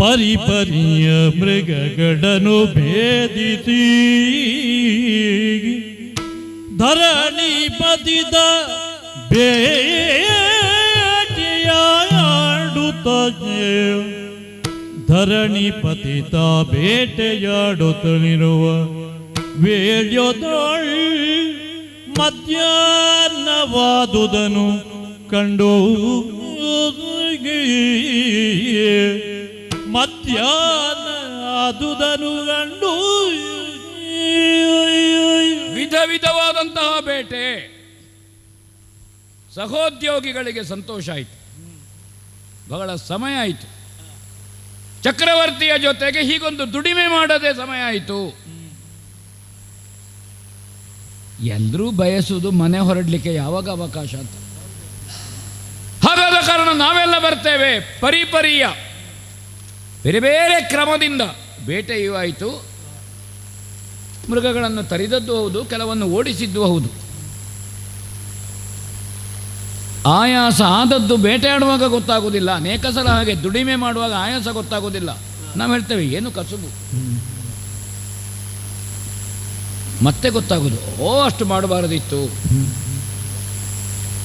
ಪರಿಪರಿಯ ಮೃಗಗಳನ್ನು ಭೇದಿಸಿ ಧರಣಿ ಪತಿದ ಬೇಟೆಯಾಡುತ್ತದೆ ಧರಣಿ ಪತಿತ ಬೇಟೆಯಾಡುತ್ತಲಿರುವ ವೇಳ್ಯದೊಳ್ ಮಧ್ಯಾಹ್ನವಾದುದನು ಕಂಡು ಮಧ್ಯಾಹ್ನ ಅದುದನು ಕಂಡು ವಿಧ ವಿಧವಾದಂತಹ ಬೇಟೆ. ಸಹೋದ್ಯೋಗಿಗಳಿಗೆ ಸಂತೋಷ ಆಯಿತು. ಬಹಳ ಸಮಯ ಆಯಿತು. ಚಕ್ರವರ್ತಿಯ ಜೊತೆಗೆ ಹೀಗೊಂದು ದುಡಿಮೆ ಮಾಡದೆ ಸಮಯ ಆಯಿತು. ಎಲ್ಲರೂ ಬಯಸುವುದು ಮನೆ ಹೊರಡಲಿಕ್ಕೆ ಯಾವಾಗ ಅವಕಾಶ ಅಂತ. ಬರ್ತೇವೆ. ಪರಿಪರಿಯ ಬೇರೆ ಬೇರೆ ಕ್ರಮದಿಂದ ಬೇಟೆಯೂ ಆಯಿತು. ಮೃಗಗಳನ್ನು ತರಿದದ್ದು ಹೌದು, ಕೆಲವನ್ನು ಓಡಿಸಿದ್ದು ಹೌದು. ಆಯಾಸ ಆದದ್ದು ಬೇಟೆಯಾಡುವಾಗ ಗೊತ್ತಾಗುವುದಿಲ್ಲ ಅನೇಕ ಸಲ ಹಾಗೆ ದುಡಿಮೆ ಮಾಡುವಾಗ ಆಯಾಸ ಗೊತ್ತಾಗುವುದಿಲ್ಲ ನಾವು ಹೇಳ್ತೇವೆ, ಏನು ಕಸುಬು? ಮತ್ತೆ ಗೊತ್ತಾಗುದು. ಓ, ಅಷ್ಟು ಮಾಡಬಾರದಿತ್ತು.